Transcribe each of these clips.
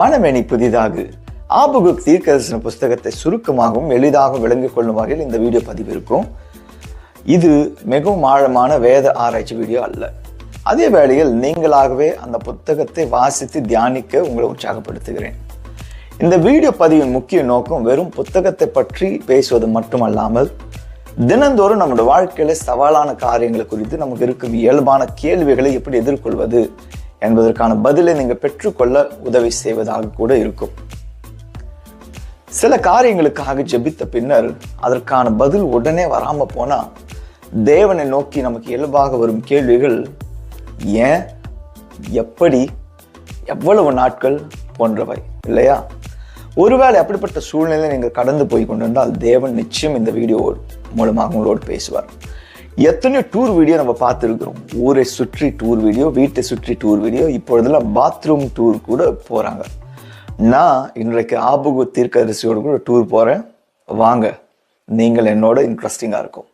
மனமேனி புதிதாக. ஆபுகுக் தீர்க்கதரிசன புஸ்தகத்தை சுருக்கமாகவும் எளிதாகவும் விளங்கிக் கொள்ளும் வகையில் இந்த வீடியோ பதிவு இருக்கும் இது மிகவும் ஆழமான வேத ஆராய்ச்சி வீடியோ அல்ல. அதே வேளையில் நீங்களாகவே அந்த புத்தகத்தை வாசித்து தியானிக்க உங்களை உற்சாகப்படுத்துகிறேன். இந்த வீடியோ பதிவின் முக்கிய நோக்கம் வெறும் புத்தகத்தை பற்றி பேசுவது மட்டுமல்லாமல் தினந்தோறும் நம்முடைய வாழ்க்கையில சவாலான காரியங்களை குறித்து நமக்கு இருக்கும் இயல்பான கேள்விகளை எப்படி எதிர்கொள்வது என்பதற்கான பதிலை நீங்கள் பெற்றுக்கொள்ள உதவி செய்வதாக கூட இருக்கும். சில காரியங்களுக்காக ஜெபித்த பின்னர் அதற்கான பதில் உடனே வராமல் போனால் தேவனை நோக்கி நமக்கு இயல்பாக வரும் கேள்விகள் ஏன்? எப்படி? எவ்வளவு நாட்கள்? போன்றவை இல்லையா? ஒருவேளை அப்படிப்பட்ட சூழ்நிலை நீங்கள் கடந்து போய் கொண்டிருந்தால் தேவன் நிச்சயம் இந்த வீடியோ மூலமாக உங்களோடு பேசுவார். எத்தனையோ டூர் வீடியோ நம்ம பார்த்துருக்குறோம். ஊரை சுற்றி டூர் வீடியோ வீட்டை சுற்றி டூர் வீடியோ இப்பொழுதெல்லாம் பாத்ரூம் டூர் கூட போகிறாங்க நான் இன்றைக்கு ஆபுகு தீர்க்கதரிசியோடு கூட டூர் போகிறேன் வாங்க நீங்கள் என்னோட இன்ட்ரெஸ்டிங்காக இருக்கும்.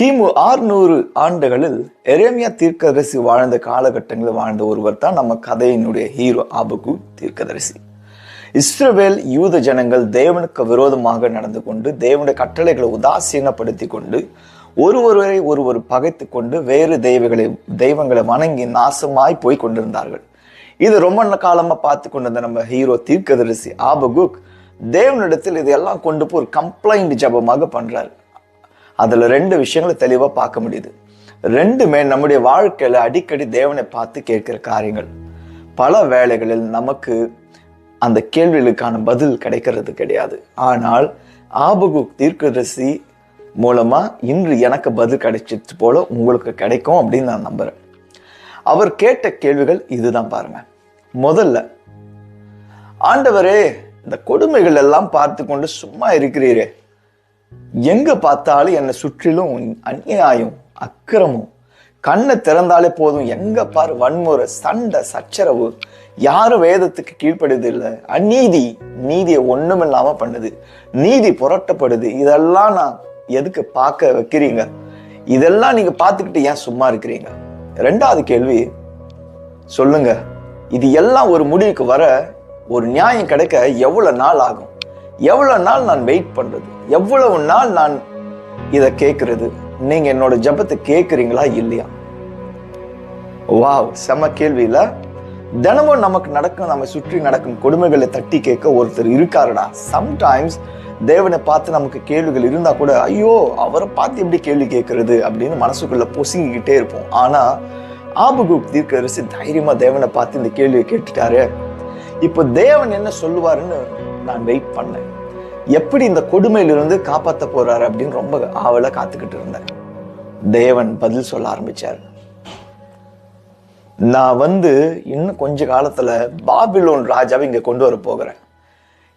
கிமு ஆறுநூறு ஆண்டுகளில் எரேமியா தீர்க்கதரிசி வாழ்ந்த காலகட்டங்களில் வாழ்ந்த ஒருவர் தான் நம்ம கதையினுடைய ஹீரோ ஆபகு தீர்க்கதரிசி. இஸ்ரவேல் யூத ஜனங்கள் தேவனுக்கு விரோதமாக நடந்து கொண்டு தேவனுடைய கட்டளைகளை உதாசீனப்படுத்தி கொண்டு ஒருவரை ஒருவர் பகைத்து கொண்டு வேறு தெய்வங்களை தெய்வங்களை வணங்கி நாசமாய் போய் கொண்டிருந்தார்கள். இது ரொம்ப காலமாக பார்த்து கொண்டிருந்த நம்ம ஹீரோ தீர்க்கதரிசி ஆபகுக் தேவனிடத்தில் இதையெல்லாம் கொண்டு போய் ஒரு கம்ப்ளைண்ட் ஜபமாக பண்ணுறாரு அதுல ரெண்டு விஷயங்களை தெளிவா பார்க்க முடியுது. ரெண்டுமே நம்முடைய வாழ்க்கையில அடிக்கடி தேவனை பார்த்து கேட்கிற காரியங்கள். பல வேளைகளில் நமக்கு அந்த கேள்விகளுக்கான பதில் கிடைக்கிறது கிடையாது. ஆனால் ஆபகு தீர்க்கதரிசி மூலமா இன்று எனக்கு பதில் கிடைச்சிட்டு போல உங்களுக்கு கிடைக்கும் அப்படின்னு நான் நம்புறேன். அவர் கேட்ட கேள்விகள் இதுதான் பாருங்க. முதல்ல ஆண்டவரே இந்த கொடுமைகள் எல்லாம் பார்த்து கொண்டு சும்மா இருக்கிறீரே. எங்க பார்த்தாலும் என்னை சுற்றிலும் அநியாயம் அக்கிரமம். கண்ணை திறந்தாலே போதும். எங்க பாரு வன்முறை சண்டை சச்சரவு. யாரும் வேதத்துக்கு கீழ்ப்படுது இல்லை. அநீதி நீதியை ஒண்ணுமில்லாம பண்ணுது. நீதி புரட்டப்படுது. இதெல்லாம் நான் எதுக்கு பார்க்க வைக்கிறீங்க? இதெல்லாம் நீங்க பார்த்துக்கிட்டு ஏன் சும்மா இருக்கிறீங்க? ரெண்டாவது கேள்வி சொல்லுங்க. இது எல்லாம் ஒரு முடிவுக்கு வர ஒரு நியாயம் கிடைக்க எவ்வளவு நாள் ஆகும்? எவ்வளோ நாள் நான் வெயிட் பண்ணுறது எவ்வளவு நாள் நான் இதை கேட்கறது நீங்கள் என்னோட ஜபத்தை கேட்குறீங்களா இல்லையா? வாவ் செம கேள்வியில். தினமும் நமக்கு நடக்கும் நம்ம சுற்றி நடக்கும் கொடுமைகளை தட்டி கேட்க ஒருத்தர் இருக்காருடா. சம்டைம்ஸ் தேவனை பார்த்து நமக்கு கேள்விகள் இருந்தால் கூட ஐயோ அவரை பார்த்து எப்படி கேள்வி கேட்கறது அப்படின்னு மனசுக்குள்ளே பொசுங்கிக்கிட்டே இருப்போம். ஆனால் ஆபுகுக் தீர்க்கரசி தைரியமாக தேவனை பார்த்து இந்த கேள்வியை கேட்டுட்டாரு. இப்போ தேவன் என்ன சொல்லுவாருன்னு நான் வெயிட் பண்ணேன். எப்படி இந்த கொடுமையிலிருந்து காப்பாற்ற போறாரு அப்படின்னு ரொம்ப ஆவல காத்துக்கிட்டு இருந்தேன். தேவன் பதில் சொல்ல ஆரம்பிச்சார். நான் வந்து இன்னும் கொஞ்ச காலத்துல பாபிலோன் ராஜாவை இங்க கொண்டு வர போகிறேன்.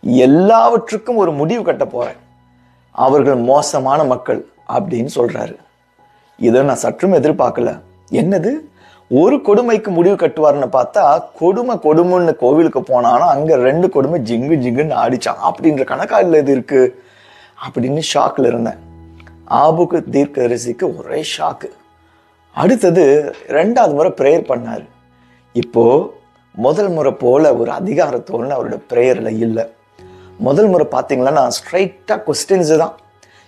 எல்லாவற்றுக்கும் ஒரு முடிவு கட்ட போறேன். அவர்கள் மோசமான மக்கள் அப்படின்னு சொல்றாரு. இதை நான் சற்றும் எதிர்பார்க்கல. என்னது? ஒரு கொடுமைக்கு முடிவு கட்டுவார்னு பார்த்தா கொடுமை கொடுமைன்னு கோவிலுக்கு போனாலும் அங்க ரெண்டு கொடுமை ஜிங்கு ஜிங்குன்னு ஆடிச்சான். அப்படின்ற கணக்காடில் இது இருக்கு? அப்படின்னு ஷாக்ல இருந்தேன். ஆபுக்கு தீர்க்க ரசிக்கு ஒரே ஷாக்கு அடுத்தது ரெண்டாவது முறை ப்ரேயர் பண்ணாரு. இப்போ முதல் முறை போல ஒரு அதிகாரத்தோடு அவரோட ப்ரேயரில் இல்லை. முதல் முறை பார்த்தீங்கன்னா ஸ்ட்ரைட்டாக கொஸ்டின்ஸ் தான்.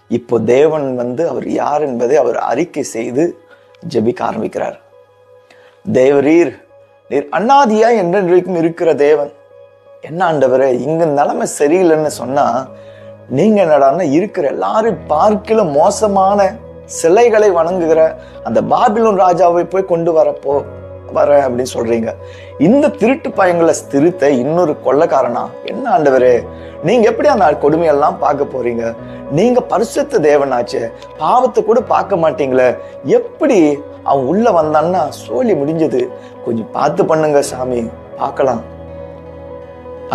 இப்போ தேவன் வந்து அவர் யார் என்பதை அவர் அறிக்கை செய்து ஜெபிக்க ஆரம்பிக்கிறார். தேவரீர் நீர் அண்ணாதியா என்றென்றைக்கும் இருக்கிற தேவன். என்ன ஆண்டவரே இங்க நிலைமை சரியில்லைன்னு சொன்னா நீங்க என்னடான்னா இருக்கிற எல்லாரும் பார்க்கிலும் மோசமான சிலைகளை வணங்குகிற அந்த பாபிலோன் ராஜாவை போய் கொண்டு வரப்போ வர அப்படின்னு சொல்றீங்க. இந்த திருட்டு பயங்களை திருத்த இன்னொரு கொள்ளக்காரனா? என்ன ஆண்டவரு நீங்க எப்படி அந்த கொடுமையெல்லாம் பார்க்க போறீங்க? நீங்க பரிசுத்த தேவனாச்சே பாவத்தை கூட பார்க்க மாட்டீங்களே எப்படி அவன் உள்ள வந்தான்னா சோழி முடிஞ்சது. கொஞ்சம் பார்த்து பண்ணுங்க சாமி பார்க்கலாம்.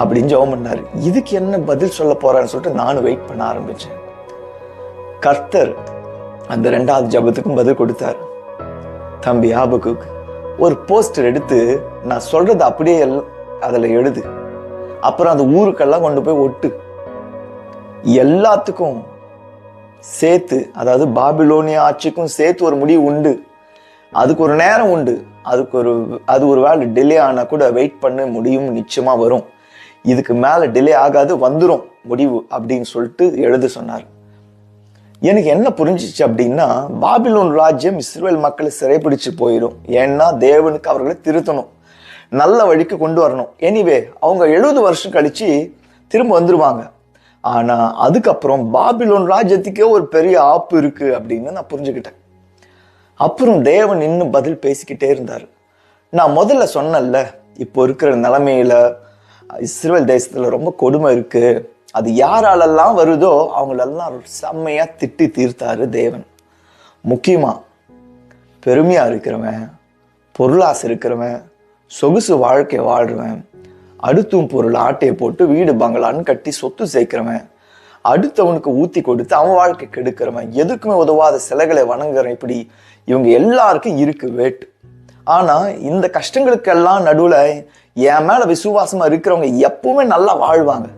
அப்படின்னு ஜெபம் பண்ணார். இதுக்கு என்ன பதில் சொல்ல போறான்னு சொல்லிட்டு நானும் வெயிட் பண்ண ஆரம்பிச்சேன். கர்த்தர் அந்த ரெண்டாவது ஜபத்துக்கும் பதில் கொடுத்தார். தம்பி ஆபுக்கு ஒரு போஸ்டர் எடுத்து நான் சொல்றது அப்படியே அதில் எழுது. அப்புறம் அந்த ஊருக்கெல்லாம் கொண்டு போய் ஒட்டு. எல்லாத்துக்கும் சேர்த்து அதாவது பாபிலோனியா ஆட்சிக்கும் சேர்த்து ஒரு முடிவு உண்டு. அதுக்கு ஒரு நேரம் உண்டு. அதுக்கு ஒரு அது ஒரு வேலை டிலே ஆனால் கூட வெயிட் பண்ண முடியும் நிச்சயமாக வரும். இதுக்கு மேலே டிலே ஆகாது வந்துடும் முடிவு அப்படின்னு சொல்லிட்டு எழுத சொன்னார். எனக்கு என்ன புரிஞ்சிச்சு அப்படின்னா பாபிலோன் ராஜ்யம் இஸ்ரேல் மக்களை சிறைப்பிடிச்சு போயிடும். ஏன்னா தேவனுக்கு அவர்களை திருத்தணும். நல்ல வழிக்கு கொண்டு வரணும். எனிவே அவங்க எழுபது வருஷம் கழித்து திரும்ப வந்துடுவாங்க ஆனால் அதுக்கப்புறம் பாபிலோன் ராஜ்யத்துக்கே ஒரு பெரிய ஆப்பு இருக்குது அப்படின்னு நான் புரிஞ்சுக்கிட்டேன். அப்புறம் தேவன் இன்னும் பதில் பேசிக்கிட்டே இருந்தார். நான் முதல்ல சொன்னேன்ல இப்போ இருக்கிற நிலைமையில இஸ்ரேல் தேசத்தில் ரொம்ப கொடுமை இருக்குது அது யாராலெல்லாம் வருதோ அவங்களெல்லாம் செம்மையாக திட்டி தீர்த்தாரு தேவன். முக்கியமாக பெருமையாக இருக்கிறவன் பொருளாசை இருக்கிறவன் சொகுசு வாழ்க்கை வாழ்கிறவன் அடுத்தும் பொருள் ஆட்டையை போட்டு வீடு பங்களான்னு கட்டி சொத்து சேர்க்கிறவன் அடுத்தவனுக்கு ஊத்தி கொடுத்து அவன் வாழ்க்கை கெடுக்கிறவன். எதுக்குமே உதவாத சிலைகளை வணங்குறேன் இப்படி. இவங்க எல்லாருக்கும் இருக்கு வேட்டு. ஆனா இந்த கஷ்டங்களுக்கெல்லாம் நடுவுல என் மேல விசுவாசமா இருக்கிறவங்க எப்பவுமே நல்லா வாழ்வாங்க.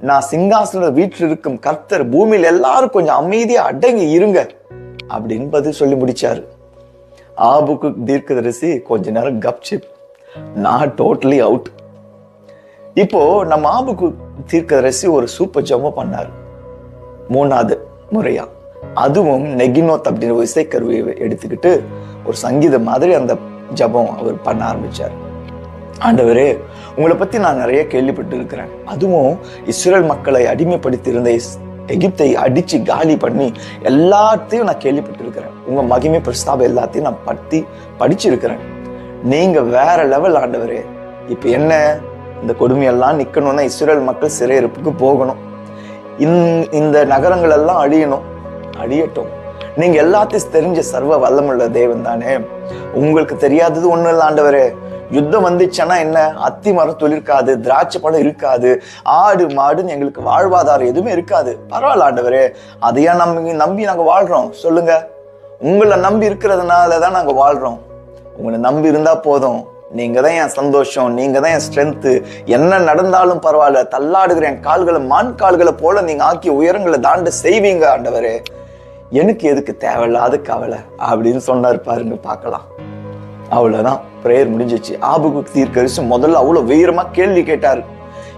நான் சிங்காசன வீட்டில் இருக்கும் கர்த்தர் பூமியில் எல்லாரும் கொஞ்சம் அமைதியா அடங்கி இருங்க அப்படின்னு பதில் சொல்லி முடிச்சாரு. ஆபுக்கு தீர்க்கதரிசி கொஞ்ச நேரம் கப்சிப் நான் டோட்டலி அவுட் இப்போ நம்ம ஆபுக்கு தீர்க்கதரிசி ஒரு சூப்பர் ஜெபம் பண்ணாரு. மூணாவது முறையாக அதுவும் நெகினோத் அப்படின்ற ஒரு இசைக்கருவியை எடுத்துக்கிட்டு ஒரு சங்கீதம் மாதிரி அந்த ஜெபம் அவர் பண்ண ஆரம்பிச்சார். ஆண்டவரே உங்களை பற்றி நான் நிறைய கேள்விப்பட்டு இருக்கிறேன் அதுவும் இஸ்ரேல் மக்களை அடிமைப்படுத்தியிருந்த இஸ்- எகிப்தை அடித்து காலி பண்ணி எல்லாத்தையும் நான் கேள்விப்பட்டிருக்கிறேன். உங்கள் மகிமை பிரஸ்தாபம் எல்லாத்தையும் நான் பற்றி படிச்சிருக்கிறேன். நீங்கள் வேற லெவல் ஆண்டவரே. இப்போ என்ன? இந்த கொடுமையெல்லாம் நிற்கணும்னா இஸ்ரேல் மக்கள் சிறையிருப்புக்கு போகணும். இந்த- இந்த நகரங்கள் எல்லாம் அழியணும். அழியட்டும். நீங்க எல்லாத்தையும் தெரிஞ்ச சர்வ வல்லமுள்ள தேவன் தானே. உங்களுக்கு தெரியாதது ஒண்ணு இல்லை ஆண்டவரே. யுத்தம் வந்துச்சுன்னா என்ன? அத்தி மரம் இருக்காது திராட்சை பழம் இருக்காது ஆடு மாடுன்னு எங்களுக்கு வாழ்வாதாரம் எதுவுமே இருக்காது. பரவாயில்ல ஆண்டவரே. அதையா நம்பி நம்பி நாங்க வாழ்றோம்? சொல்லுங்க. உங்களை நம்பி இருக்கிறதுனால தான் நாங்க வாழ்றோம். உங்களை நம்பி இருந்தா போதும். நீங்கள் தான் என் சந்தோஷம் நீங்கள் தான் என் ஸ்ட்ரென்த்து என்ன நடந்தாலும் பரவாயில்ல. தள்ளாடுகிற என் கால்களை மான் கால்களை போல நீங்கள் ஆக்கி உயரங்களை தாண்ட செய்வீங்க ஆண்டவரே. எனக்கு எதுக்கு தேவையில்லாத கவலை. அப்படின்னு சொன்னார் பாருங்க பார்க்கலாம். அவ்வளோதான் ப்ரேயர் முடிஞ்சிச்சு. ஆபுக்கு தீர்க்கரிசு முதல்ல அவ்வளோ வீரமாக கேள்வி கேட்டார்.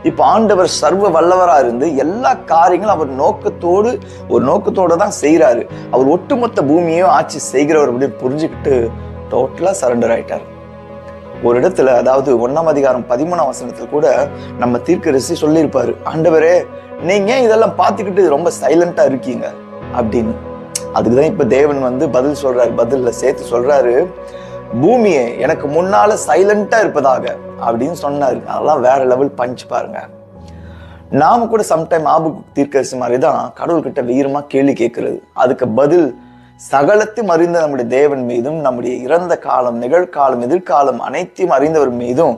இப்போ ஆண்டவர் சர்வ வல்லவராக இருந்து எல்லா காரியங்களும் அவர் நோக்கத்தோடு ஒரு நோக்கத்தோடு தான் செய்கிறாரு அவர் ஒட்டுமொத்த பூமியையும் ஆட்சி செய்கிறவர் அப்படின்னு புரிஞ்சுக்கிட்டு டோட்டலாக சரண்டர் ஆயிட்டார். ஒரு இடத்துல அதாவது ஒன்னாம் அதிகாரம் பதிமூணாம் வசனத்துல கூட நம்ம தீர்க்கரசி சொல்லியிருப்பாரு ஆண்டவரே நீங்க ஏன் இதெல்லாம் பார்த்துக்கிட்டு ரொம்ப சைலண்டா இருக்கீங்க? அப்படின்னு. அதுக்கு தான் இப்போ தேவன் வந்து பதில் சொல்றாரு பதிலில் சேர்த்து சொல்றாரு பூமியை எனக்கு முன்னால சைலண்டா இருப்பதாக அப்படின்னு சொன்னாரு. அதெல்லாம் வேற லெவல் பஞ்சு பாருங்க. நாம கூட சம்டைம் ஆபு தீர்க்கரசி மாதிரி தான் கடவுள்கிட்ட வீரமா கேள்வி கேட்கறது. அதுக்கு பதில் சகலத்தையும் அறிந்த நம்முடைய தேவன் மீதும் நம்முடைய இறந்த காலம் நிகழ்காலம் எதிர்காலம் அனைத்தையும் அறிந்தவர் மீதும்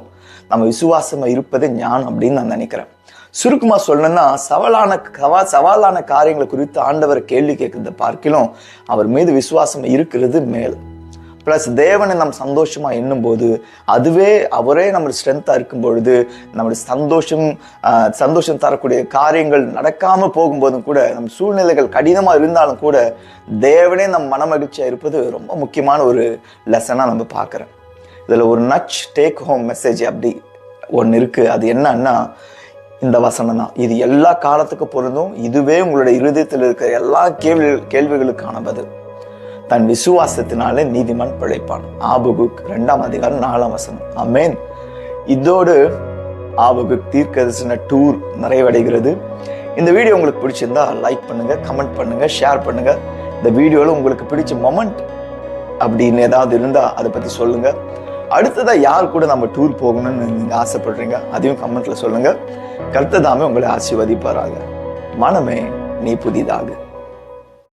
நம்ம விசுவாசமா இருப்பதே ஞானம் அப்படின்னு நான் நினைக்கிறேன். சுருக்கமா சொல்லணும்னா சவாலான சவா சவாலான காரியங்களை குறித்து ஆண்டவரை கேள்வி கேட்கிறத பார்க்கிலும் அவர் மீது விசுவாசம் இருக்கிறது மேல். ப்ளஸ் தேவனை நம்ம சந்தோஷமாக எண்ணும்போது அதுவே அவரே நம்ம ஸ்ட்ரென்த்தாக இருக்கும் பொழுது நம்மளுடைய சந்தோஷம் சந்தோஷம் தரக்கூடிய காரியங்கள் நடக்காமல் போகும்போதும் கூட நம் சூழ்நிலைகள் கடினமாக இருந்தாலும் கூட தேவனே நம் மனமகிழ்ச்சியாக இருப்பது ரொம்ப முக்கியமான ஒரு லெசனாக நம்ம பார்க்குறோம். இதில் ஒரு நச் டேக் ஹோம் மெசேஜ் அப்படி ஒன்று இருக்குது அது என்னன்னா இந்த வசனம் தான். இது எல்லா காலத்துக்கும் பொருந்தும். இதுவே உங்களுடைய இருதயத்தில் இருக்கிற எல்லா கேள்வி கேள்விகளுக்கான பதில். தன் விசுவாசத்தினாலே நீதிமான் பிழைப்பான். ஆபகுக் ரெண்டாம் அதிகாரம் நாலாம் வசனம். அமேன் இதோடு ஆபகுக் தீர்க்கதரிசன டூர் நிறைவடைகிறது. இந்த வீடியோ உங்களுக்கு பிடிச்சிருந்தா லைக் பண்ணுங்க கமெண்ட் பண்ணுங்க ஷேர் பண்ணுங்க. இந்த வீடியோவில் உங்களுக்கு பிடிச்ச மொமெண்ட் அப்படின்னு ஏதாவது இருந்தால் அதை பற்றி சொல்லுங்கள் அடுத்ததாக யார் கூட நம்ம டூர் போகணும்னு நீங்கள் ஆசைப்படுறீங்க அதையும் கமெண்ட்டில் சொல்லுங்கள் கர்த்ததாமே உங்களை ஆசீர்வதிப்பாராக. மனமே நீ புதிதாக.